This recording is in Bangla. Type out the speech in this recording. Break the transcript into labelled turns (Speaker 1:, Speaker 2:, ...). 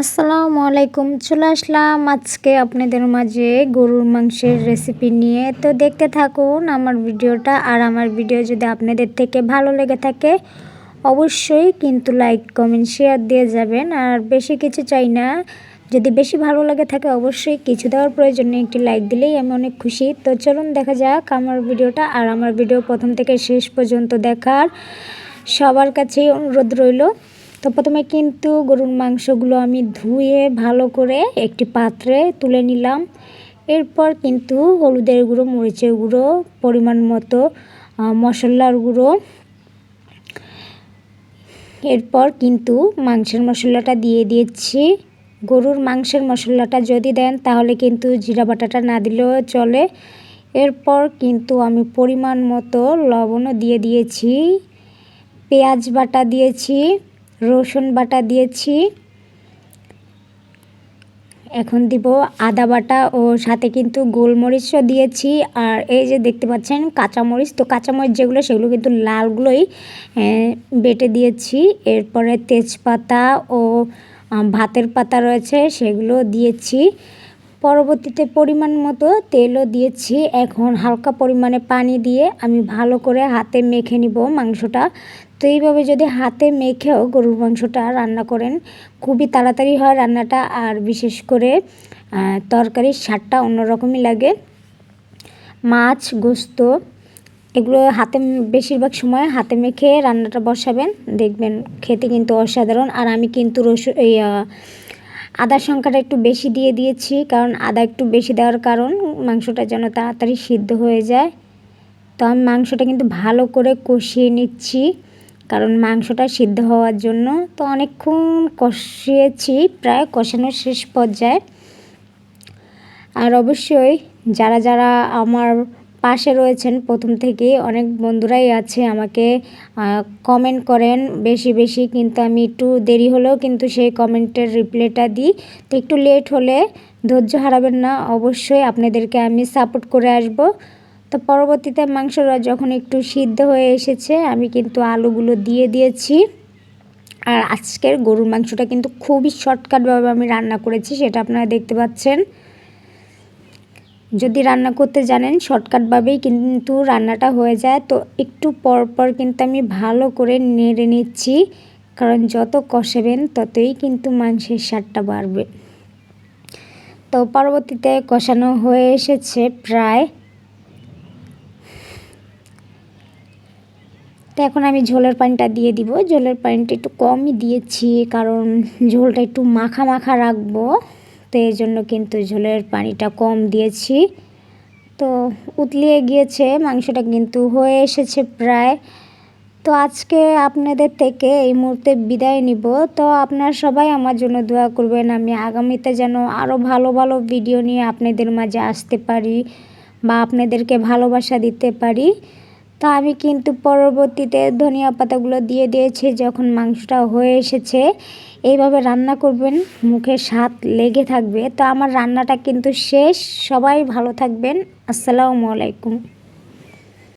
Speaker 1: আসসালামু আলাইকুম, চলে আসলাম আজকে আপনাদের মাঝে গরুর মাংসের রেসিপি নিয়ে। তো দেখতে থাকুন আমার ভিডিওটা, আর আমার ভিডিও যদি আপনাদের থেকে ভালো লেগে থাকে, অবশ্যই কিন্তু লাইক কমেন্ট শেয়ার দিয়ে যাবেন। আর বেশি কিছু চাই না, যদি বেশি ভালো লাগে থাকে অবশ্যই কিছু দেওয়ার প্রয়োজন একটি লাইক দিলেই আমি অনেক খুশি। তো চলুন দেখা যাক আমার ভিডিওটা, আর আমার ভিডিও প্রথম থেকে শেষ পর্যন্ত দেখার সবার কাছেই অনুরোধ রইল। তো প্রথমে কিন্তু গরুর মাংসগুলো আমি ধুয়ে ভালো করে একটি পাত্রে তুলে নিলাম। এরপর কিন্তু হলুদের গুঁড়ো, মরিচের গুঁড়ো, পরিমাণ মতো মশলার গুঁড়ো। এরপর কিন্তু মাংসের মশলাটা দিয়ে দিয়েছি। গরুর মাংসের মশলাটা যদি দেন তাহলে কিন্তু জিরা বাটাটা না দিলেও চলে। এরপর কিন্তু আমি পরিমাণ মতো লবণও দিয়ে দিয়েছি, পেঁয়াজ বাটা দিয়েছি। রসুন বাটা দিয়েছি। এখন দিব আদা বাটা ও সাথে কিন্তু গোলমরিচও দিয়েছি। আর এই যে দেখতে পাচ্ছেন কাঁচামরিচ, তো কাঁচামরিচ যেগুলো, সেগুলো কিন্তু লালগুলোই বেটে দিয়েছি। এরপরে তেজপাতা ও ভাতের পাতা রয়েছে, সেগুলো দিয়েছি। পরবর্তীতে পরিমাণ মতো তেলও দিয়েছি। এখন হালকা পরিমাণে পানি দিয়ে আমি ভালো করে হাতে মেখে নিব মাংসটা। তো এইভাবে যদি হাতে মেখেও গরুর মাংসটা রান্না করেন, খুবই তাড়াতাড়ি হয় রান্নাটা। আর বিশেষ করে তরকারির স্বাদটা অন্যরকমই লাগে। মাছ, গোস্ত, এগুলো হাতে বেশিরভাগ সময় হাতে মেখে রান্নাটা বসাবেন। দেখবেন খেতে কিন্তু অসাধারণ। আর আমি কিন্তু রসুন আদার সংখ্যাটা একটু বেশি দিয়ে দিয়েছি, কারণ আদা একটু বেশি দেওয়ার কারণ মাংসটা যেন তাড়াতাড়ি সিদ্ধ হয়ে যায়। তো আমি মাংসটা কিন্তু ভালো করে কষিয়ে নিচ্ছি, কারণ মাংসটা সিদ্ধ হওয়ার জন্য। তো অনেকক্ষণ কষিয়েছি, প্রায় কষানোর শেষ পর্যায়ে। আর অবশ্যই যারা যারা আমার পাশে রয়েছেন প্রথম থেকেই। অনেক বন্ধুরাই আছে, আমাকে কমেন্ট করেন বেশি বেশি। কিন্তু আমি একটু দেরি হলেও কিন্তু সেই কমেন্টের রিপ্লাইটা দিই। তো একটু লেট হলে ধৈর্য হারাবেন না। অবশ্যই আপনাদেরকে আমি সাপোর্ট করে আসব। তো পরবর্তীতে মাংসটা যখন একটু সিদ্ধ হয়ে এসেছে, আমি কিন্তু আলুগুলো দিয়ে দিয়েছি। আর আজকের গরুর মাংসটা কিন্তু খুবই শর্টকাটভাবে আমি রান্না করেছি, সেটা আপনারা দেখতে পাচ্ছেন। যদি রান্না করতে জানেন, শর্টকাটভাবেই কিন্তু রান্নাটা হয়ে যায়। তো একটু পর পর কিন্তু আমি ভালো করে নেড়ে নিচ্ছি, কারণ যত কষাবেন ততই কিন্তু মাংসের স্বাদটা বাড়বে। তো পরবর্তীতে কষানো হয়ে এসেছে প্রায়। তো এখন আমি ঝোলের পানিটা দিয়ে দিব। ঝোলের পানিটা একটু কমই দিয়েছি, কারণ ঝোলটা একটু মাখা মাখা রাখব। তো এই জন্য কিন্তু ঝোলের পানিটা কম দিয়েছি। তো উতলিয়ে গিয়েছে, মাংসটা কিন্তু হয়ে এসেছে প্রায়। তো আজকে আপনাদের থেকে এই মুহূর্তে বিদায় নিব। তো আপনারা সবাই আমার জন্য দোয়া করবেন, আমি আগামীতে যেন আরও ভালো ভালো ভিডিও নিয়ে আপনাদের মাঝে আসতে পারি বা আপনাদেরকে ভালোবাসা দিতে পারি। তো আমি কিন্তু পরবর্তীতে ধনিয়া পাতাগুলো দিয়ে দিয়েছি, যখন মাংসটা হয়ে এসেছে। এইভাবে রান্না করবেন, মুখে স্বাদ লেগে থাকবে। তো আমার রান্নাটা কিন্তু শেষ। সবাই ভালো থাকবেন। আসসালামু আলাইকুম।